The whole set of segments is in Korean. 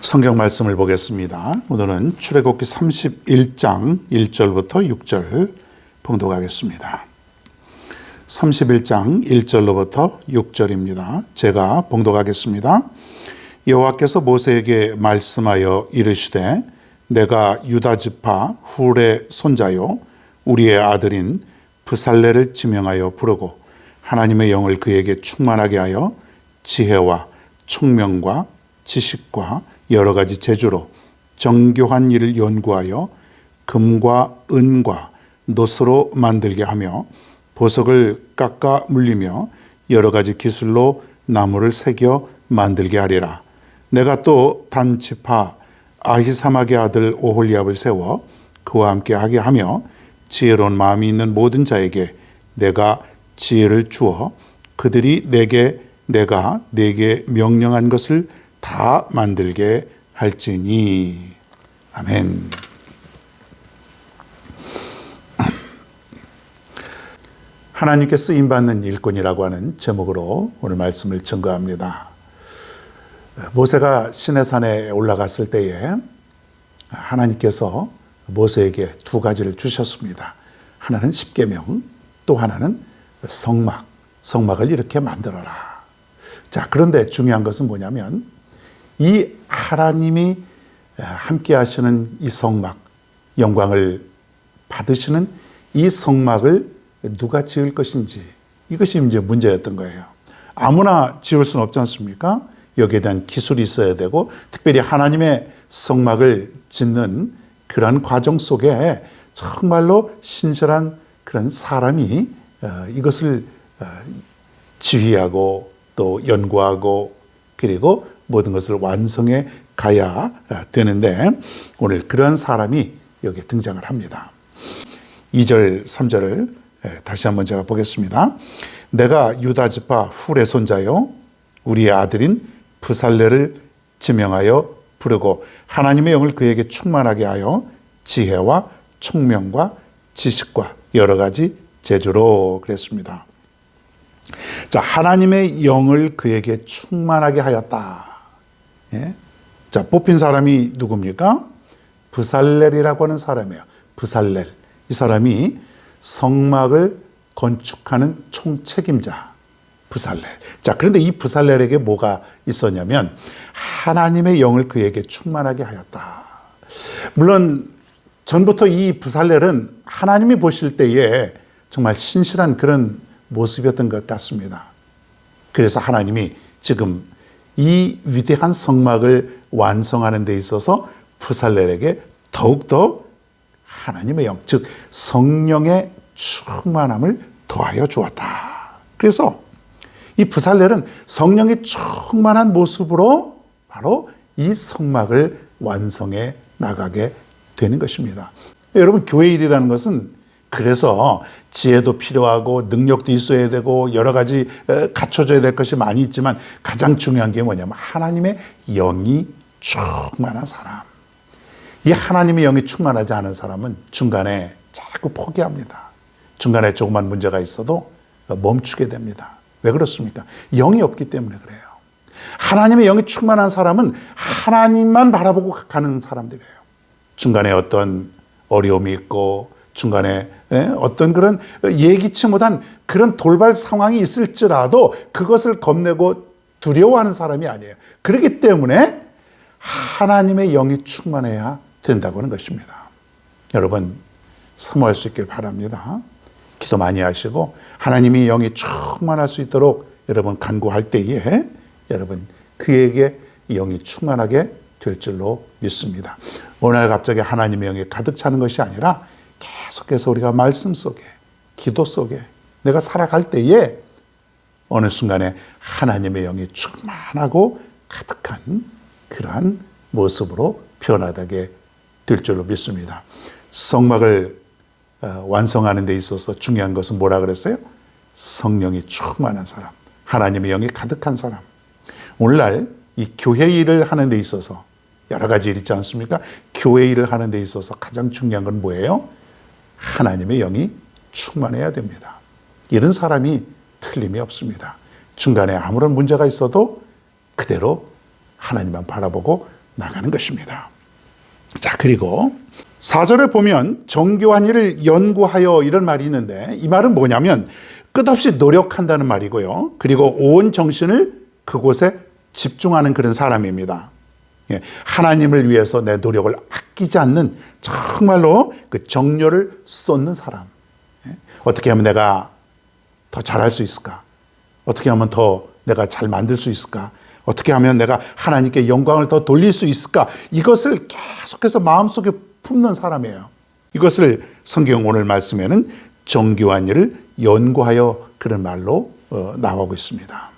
성경 말씀을 보겠습니다. 오늘은 출애굽기 31장 1절부터 6절 봉독하겠습니다. 31장 1절로부터 6절입니다. 제가 봉독하겠습니다. 여호와께서 모세에게 말씀하여 이르시되 내가 유다 지파 훌의 손자요 우리의 아들인 부살레를 지명하여 부르고 하나님의 영을 그에게 충만하게 하여 지혜와 총명과 지식과 여러 가지 재주로 정교한 일을 연구하여 금과 은과 노스로 만들게 하며 보석을 깎아 물리며 여러 가지 기술로 나무를 새겨 만들게 하리라. 내가 또 단지파 아히사막의 아들 오홀리압을 세워 그와 함께 하게 하며 지혜로운 마음이 있는 모든 자에게 내가 지혜를 주어 그들이 내게 내가 내게 명령한 것을 다 만들게 할지니 아멘. 하나님께 쓰임 받는 일꾼이라고 하는 제목으로 오늘 말씀을 증거합니다. 모세가 시내산에 올라갔을 때에 하나님께서 모세에게 두 가지를 주셨습니다. 하나는 십계명, 또 하나는 성막. 성막을 이렇게 만들어라. 자, 그런데 중요한 것은 뭐냐면 이 하나님이 함께 하시는 이 성막, 영광을 받으시는 이 성막을 누가 지을 것인지 이것이 이제 문제였던 거예요. 아무나 지을 수는 없지 않습니까? 여기에 대한 기술이 있어야 되고 특별히 하나님의 성막을 짓는 그런 과정 속에 정말로 신실한 그런 사람이 이것을 지휘하고 또 연구하고 그리고 모든 것을 완성해 가야 되는데 오늘 그런 사람이 여기 등장을 합니다. 2절, 3절을 다시 한번 제가 보겠습니다. 내가 유다 지파 훌의 손자요 우리의 아들인 부살레를 지명하여 부르고 하나님의 영을 그에게 충만하게 하여 지혜와 총명과 지식과 여러 가지 재주로 그랬습니다. 자, 하나님의 영을 그에게 충만하게 하였다. 예? 자, 뽑힌 사람이 누굽니까? 부살렐이라고 하는 사람이에요. 부살렐. 이 사람이 성막을 건축하는 총책임자. 부살렐. 자, 그런데 이 부살렐에게 뭐가 있었냐면 하나님의 영을 그에게 충만하게 하였다. 물론 전부터 이 부살렐은 하나님이 보실 때에 정말 신실한 그런 모습이었던 것 같습니다. 그래서 하나님이 지금 이 위대한 성막을 완성하는 데 있어서 부살렐에게 더욱더 하나님의 영, 즉 성령의 충만함을 더하여 주었다. 그래서 이 부살렐은 성령의 충만한 모습으로 바로 이 성막을 완성해 나가게 되는 것입니다. 여러분 교회 일이라는 것은 그래서 지혜도 필요하고 능력도 있어야 되고 여러 가지 갖춰져야 될 것이 많이 있지만 가장 중요한 게 뭐냐면 하나님의 영이 충만한 사람. 이 하나님의 영이 충만하지 않은 사람은 중간에 자꾸 포기합니다. 중간에 조그만 문제가 있어도 멈추게 됩니다. 왜 그렇습니까? 영이 없기 때문에 그래요. 하나님의 영이 충만한 사람은 하나님만 바라보고 가는 사람들이에요. 중간에 어떤 어려움이 있고 중간에 예, 어떤 그런 예기치 못한 그런 돌발 상황이 있을지라도 그것을 겁내고 두려워하는 사람이 아니에요. 그렇기 때문에 하나님의 영이 충만해야 된다고 하는 것입니다. 여러분, 사모할 수 있길 바랍니다. 기도 많이 하시고 하나님이 영이 충만할 수 있도록 여러분 간구할 때에 여러분 그에게 영이 충만하게 될 줄로 믿습니다. 오늘 갑자기 하나님의 영이 가득 차는 것이 아니라 계속해서 우리가 말씀 속에 기도 속에 내가 살아갈 때에 어느 순간에 하나님의 영이 충만하고 가득한 그러한 모습으로 변화되게 될 줄로 믿습니다. 성막을 어, 완성하는 데 있어서 중요한 것은 뭐라 그랬어요? 성령이 충만한 사람, 하나님의 영이 가득한 사람. 오늘날 이 교회 일을 하는 데 있어서 여러 가지 일 있지 않습니까? 교회 일을 하는 데 있어서 가장 중요한 건 뭐예요? 하나님의 영이 충만해야 됩니다. 이런 사람이 틀림이 없습니다. 중간에 아무런 문제가 있어도 그대로 하나님만 바라보고 나가는 것입니다. 자, 그리고 사절에 보면 정교한 일을 연구하여 이런 말이 있는데 이 말은 뭐냐면 끝없이 노력한다는 말이고요. 그리고 온 정신을 그곳에 집중하는 그런 사람입니다. 예, 하나님을 위해서 내 노력을 아끼지 않는 정말로 그 정열을 쏟는 사람. 예, 어떻게 하면 내가 더 잘할 수 있을까? 어떻게 하면 더 내가 잘 만들 수 있을까? 어떻게 하면 내가 하나님께 영광을 더 돌릴 수 있을까? 이것을 계속해서 마음속에 품는 사람이에요. 이것을 성경 오늘 말씀에는 정교한 일을 연구하여 그런 말로 어, 나오고 있습니다.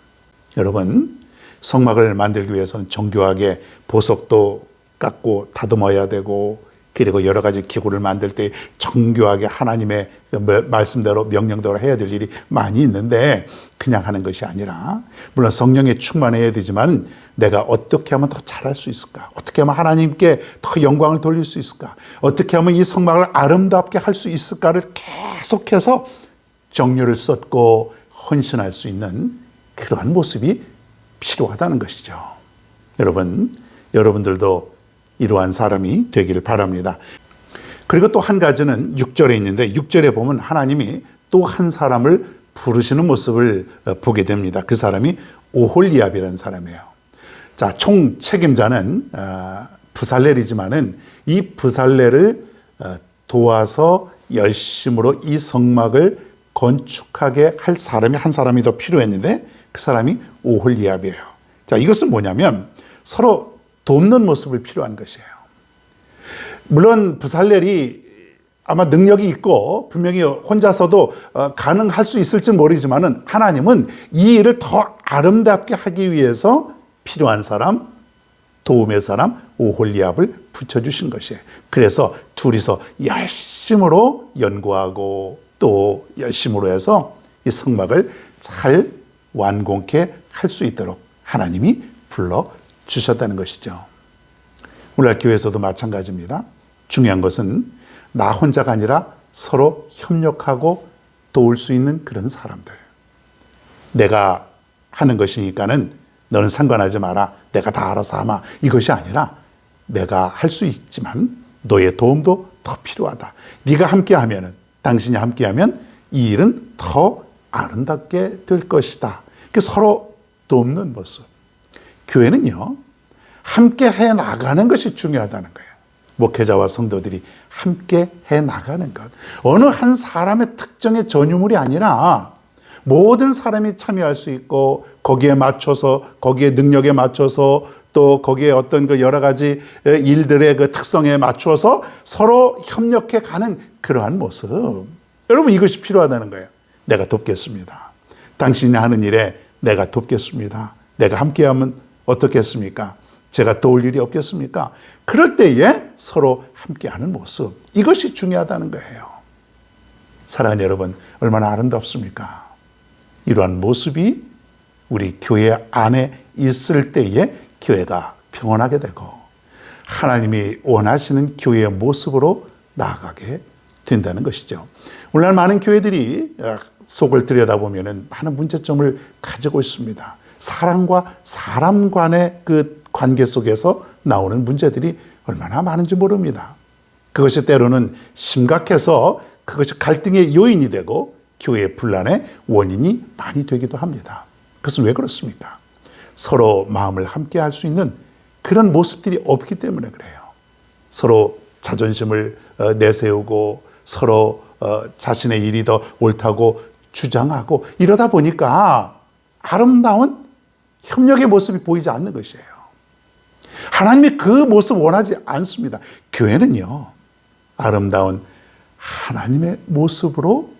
여러분, 성막을 만들기 위해서는 정교하게 보석도 깎고 다듬어야 되고 그리고 여러 가지 기구를 만들 때 정교하게 하나님의 그 말씀대로 명령대로 해야 될 일이 많이 있는데 그냥 하는 것이 아니라 물론 성령에 충만해야 되지만 내가 어떻게 하면 더 잘할 수 있을까? 어떻게 하면 하나님께 더 영광을 돌릴 수 있을까? 어떻게 하면 이 성막을 아름답게 할 수 있을까를 계속해서 정료를 쏟고 헌신할 수 있는 그러한 모습이 필요하다는 것이죠. 여러분, 여러분들도 이러한 사람이 되기를 바랍니다. 그리고 또 한 가지는 6절에 있는데 6절에 보면 하나님이 또 한 사람을 부르시는 모습을 어, 보게 됩니다. 그 사람이 오홀리압이라는 사람이에요. 자, 총 책임자는 어, 부살렐이지만은 이 부살렐을 어, 도와서 열심으로 이 성막을 건축하게 할 사람이 한 사람이 더 필요했는데 그 사람이 오홀리압이에요. 자, 이것은 뭐냐면 서로 돕는 모습을 필요한 것이에요. 물론 부살렐이 아마 능력이 있고 분명히 혼자서도 어, 가능할 수 있을지 모르지만은 하나님은 이 일을 더 아름답게 하기 위해서 필요한 사람, 도움의 사람 오홀리압을 붙여주신 것이에요. 그래서 둘이서 열심으로 연구하고 또 열심으로 해서 이 성막을 잘 완공케 할 수 있도록 하나님이 불러 주셨다는 것이죠. 오늘날 교회에서도 마찬가지입니다. 중요한 것은 나 혼자가 아니라 서로 협력하고 도울 수 있는 그런 사람들. 내가 하는 것이니까는 너는 상관하지 마라. 내가 다 알아서 하마. 이것이 아니라 내가 할 수 있지만 너의 도움도 더 필요하다. 네가 함께 하면은 당신이 함께 하면 이 일은 더 아름답게 될 것이다. 그 서로 돕는 모습. 교회는요, 함께 해 나가는 것이 중요하다는 거예요. 목회자와 성도들이 함께 해 나가는 것. 어느 한 사람의 특정의 전유물이 아니라 모든 사람이 참여할 수 있고 거기에 맞춰서 거기에 능력에 맞춰서 또 거기에 어떤 그 여러 가지 일들의 그 특성에 맞춰서 서로 협력해 가는 그러한 모습. 여러분 이것이 필요하다는 거예요. 내가 돕겠습니다. 당신이 하는 일에 내가 돕겠습니다. 내가 함께하면 어떻겠습니까? 제가 도울 일이 없겠습니까? 그럴 때에 서로 함께하는 모습 이것이 중요하다는 거예요. 사랑하는 여러분 얼마나 아름답습니까? 이러한 모습이 우리 교회 안에 있을 때에 교회가 평온하게 되고 하나님이 원하시는 교회의 모습으로 나아가게 된다는 것이죠. 오늘날 많은 교회들이 속을 들여다보면 많은 문제점을 가지고 있습니다. 사람과 사람 간의 그 관계 속에서 나오는 문제들이 얼마나 많은지 모릅니다. 그것이 때로는 심각해서 그것이 갈등의 요인이 되고 교회의 분란의 원인이 많이 되기도 합니다. 그것은 왜 그렇습니까? 서로 마음을 함께 할 수 있는 그런 모습들이 없기 때문에 그래요. 서로 자존심을 어, 내세우고 서로 어, 자신의 일이 더 옳다고 주장하고 이러다 보니까 아름다운 협력의 모습이 보이지 않는 것이에요. 하나님이 그 모습 원하지 않습니다. 교회는요, 아름다운 하나님의 모습으로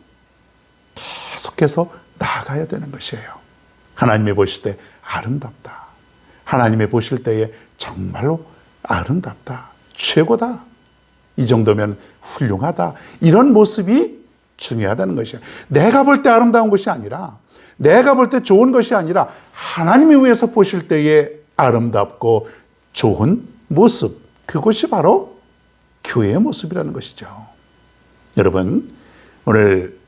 계속해서 나아가야 되는 것이에요. 하나님이 보실 때 아름답다. 하나님이 보실 때에 정말로 아름답다. 최고다. 이 정도면 훌륭하다. 이런 모습이 중요하다는 것이에요. 내가 볼 때 아름다운 것이 아니라, 내가 볼 때 좋은 것이 아니라, 하나님이 위해서 보실 때에 아름답고 좋은 모습. 그것이 바로 교회의 모습이라는 것이죠. 여러분, 오늘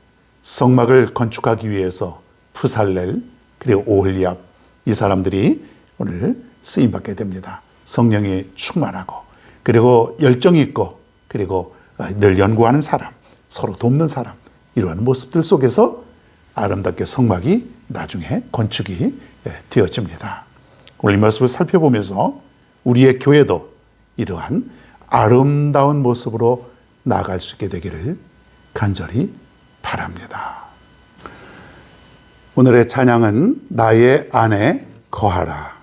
성막을 건축하기 위해서 푸살렐 그리고 오홀리압 이 사람들이 오늘 쓰임 받게 됩니다. 성령이 충만하고 그리고 열정이 있고 그리고 늘 연구하는 사람, 서로 돕는 사람 이러한 모습들 속에서 아름답게 성막이 나중에 건축이 예, 되어집니다. 오늘 이 모습을 살펴보면서 우리의 교회도 이러한 아름다운 모습으로 나아갈 수 있게 되기를 간절히 바랍니다. 오늘의 찬양은 나의 안에 거하라.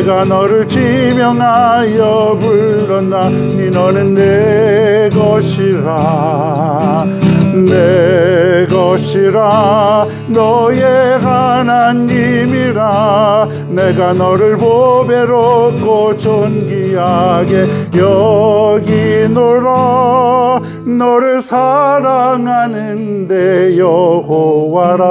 내가 너를 지명하여 불렀나 니 너는 내 것이라. 내 것이라. 너의 하나님이라. 내가 너를 보배롭고 존귀하게 여기노라 너를 사랑하는데 여호와라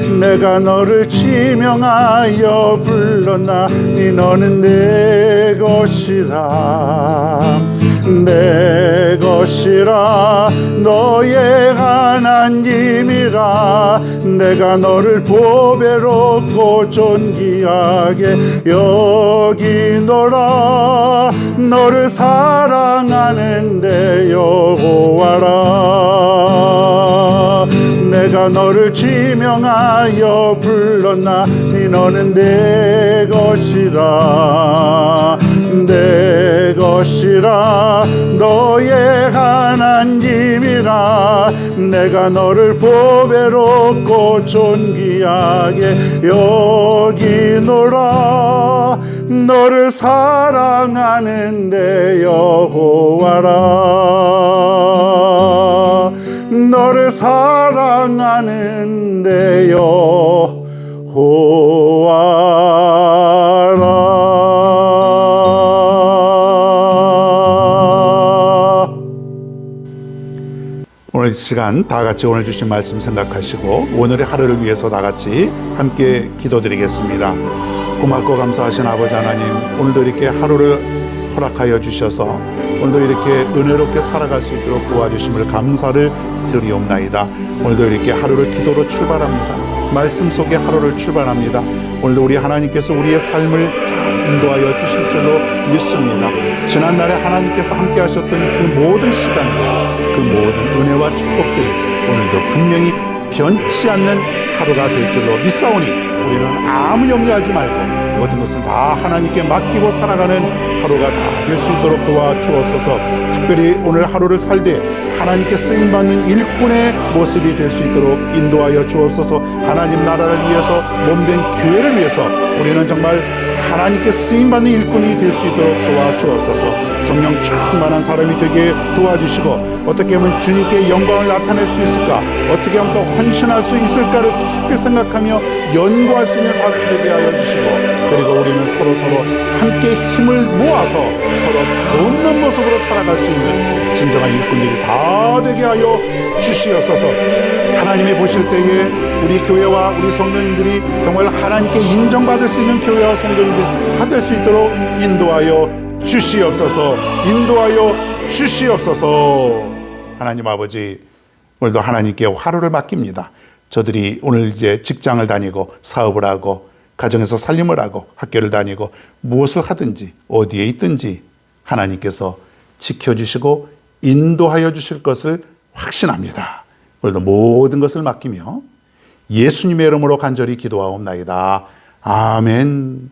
내가 너를 지명하여 불렀나니 너는 내 것이라 내 것이라 너의 하나님이라 내가 너를 보배롭고 존귀하게 여기노라 너를 사랑하는데 여호와라 내가 너를 지명하여 불렀나 니 너는 내 것이라 내 것이라 너의 하나님이라 내가 너를 보배롭고 존귀하게 여기노라. 너를 사랑하는데 여호와라. 너를 사랑하는데 여호와 오늘 시간 다 같이 오늘 주신 말씀 생각하시고 오늘의 하루를 위해서 다 같이 함께 기도드리겠습니다. 고맙고 감사하신 아버지 하나님 오늘도 이렇게 하루를 허락하여 주셔서 오늘도 이렇게 은혜롭게 살아갈 수 있도록 도와주심을 감사를 드리옵나이다. 오늘도 이렇게 하루를 기도로 출발합니다. 말씀 속에 하루를 출발합니다. 오늘도 우리 하나님께서 우리의 삶을 잘 인도하여 주실 줄로 믿습니다. 지난날에 하나님께서 함께 하셨던 그 모든 시간들, 그 모든 은혜와 축복들 오늘도 분명히 변치 않는 하루가 될 줄로 믿사오니 우리는 아무 염려하지 말고 모든 것은 다 하나님께 맡기고 살아가는 하루가 다 될 수 있도록 도와 주옵소서. 특별히 오늘 하루를 살되 하나님께 쓰임 받는 일꾼의 모습이 될 수 있도록 인도하여 주옵소서. 하나님 나라를 위해서 몸된 교회를 위해서 우리는 정말 하나님께 쓰임 받는 일꾼이 될 수 있도록 도와 주옵소서. 성령 충만한 사람이 되게 도와주시고 어떻게 하면 주님께 영광을 나타낼 수 있을까? 어떻게 하면 더 헌신할 수 있을까를 깊이 생각하며 연구할 수 있는 사람이 되게 하여 주시고 그리고 우리는 서로 서로 함께 힘을 모아서 서로 돕는 모습으로 살아갈 수 있는 진정한 일꾼들이 다 되게 하여 주시옵소서. 하나님이 보실 때에 우리 교회와 우리 성도님들이 정말 하나님께 인정받을 수 있는 교회와 성도님들이 다 될 수 있도록 인도하여 주시옵소서. 인도하여 주시옵소서. 하나님 아버지 오늘도 하나님께 하루를 맡깁니다. 저들이 오늘 이제 직장을 다니고 사업을 하고 가정에서 살림을 하고 학교를 다니고 무엇을 하든지 어디에 있든지 하나님께서 지켜주시고 인도하여 주실 것을 확신합니다. 오늘도 모든 것을 맡기며 예수님의 이름으로 간절히 기도하옵나이다. 아멘.